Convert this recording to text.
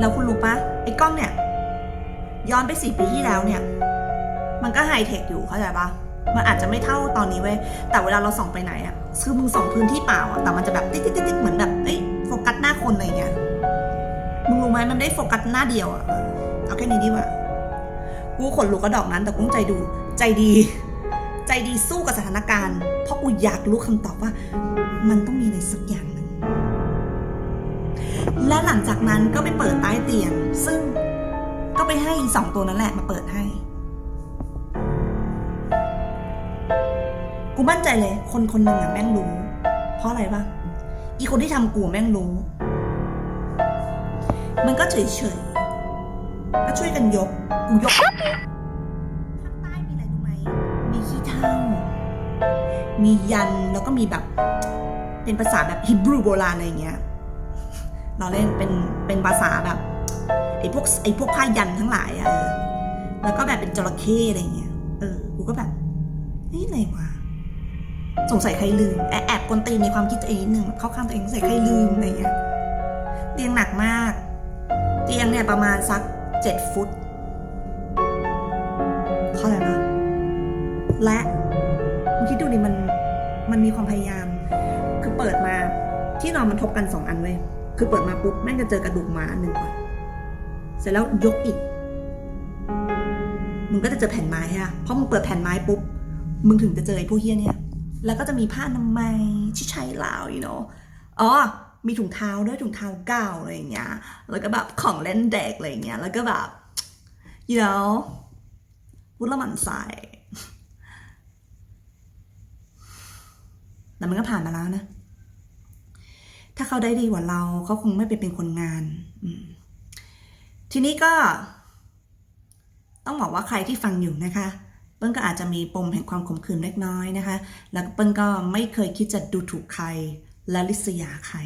แล้วคุณรู้ปะไอ้กล้องเนี่ย ย้อนไปสี่ปีที่แล้วเนี่ย มันก็ไฮเทคอยู่เข้าใจปะมันอาจจะไม่เท่าตอนนี้เว้ย แต่เวลาเราส่องไปไหนอะคือมึงส่องพื้นที่เปล่าอะแต่มันจะแบบติ๊กติ๊กติ๊กเหมือนแบบเอ้ยโฟกัสหน้าคนอะไรเงี้ย มึงรู้ไหมมันได้โฟกัสหน้าเดียวอะเอาแค่นี้ดีกว่า กูขนลุกกระดอกนั้น แต่กูใจดู ใจดี ใจดีสู้กับสถานการณ์ เพราะกูอยากรู้คำตอบว่า มันต้องมีอะไรสักอย่าง และหลังจากนั้นก็ไปเปิดใต้เตียง ซึ่งก็ไปให้สองตัวนั้นแหละมาเปิดให้ กูมั่นใจเลย คนคนหนึ่งอะแม่งรู้ เพราะอะไรปะอีคนที่ทำกูแม่งรู้ มันก็เฉยเฉยก็ช่วยกันยก กูยกภาคใต้มีอะไรรู้ไหม มีขี้เถ้ามียันแล้วก็มีแบบ เป็นภาษาแบบฮิบรูโบราณอะไรเงี้ย เราเล่นเป็นเป็นภาษาแบบไอ้พวกไอ้พวกผ้ายันทั้งหลายอะแล้วก็แบบเป็นจระเข้อะไรเงี้ย เออ กูก็แบบนี่อะไรวะสงสัยใครลืม แอบแอบกวนตีนในความคิดตัวเองนิดนึงเข้าข้างตัวเองสงสัยใครลืมอะไรเงี้ย เตียงหนักมาก เตียงเนี่ยประมาณสักเจ็ดฟุต เข้าใจปะและมึงคิดดูดิมัน มันมีความพยายาม คือเปิดมาที่นอนมันทบกันสองอันเว้ย คือเปิดมาปุ๊บแม่งจะเจอกระดูกหมาหนึ่งก่อนเสร็จแล้วยกอีก มึงก็จะเจอแผ่นไม้อะเพราะมึงเปิดแผ่นไม้ปุ๊บ มึงถึงจะเจอไอ้พวกเฮี้ยเนี่ย แล้วก็จะมีผ้านามัยที่ใช้ลาวอยู่เนาะอ๋อ มีถุงเท้าด้วยถุงเท้าเก่าอะไรอย่างเงี้ย แล้วก็แบบของเล่นเด็กอะไรอย่างเงี้ย แล้วก็แบบ you know พูดละมันใส่แต่มันก็ผ่านมาแล้วนะ ถ้าเขาได้ดีกว่าเราเขาคงไม่ไปเป็นคนงานทีนี้ก็ ต้องบอกว่าใครที่ฟังอยู่นะคะเปิ้ลก็อาจจะมีปมแห่งความขมขื่นเล็กน้อยนะคะ แล้วเปิ้ลก็ไม่เคยคิดจะดูถูกใครและลิษยาใคร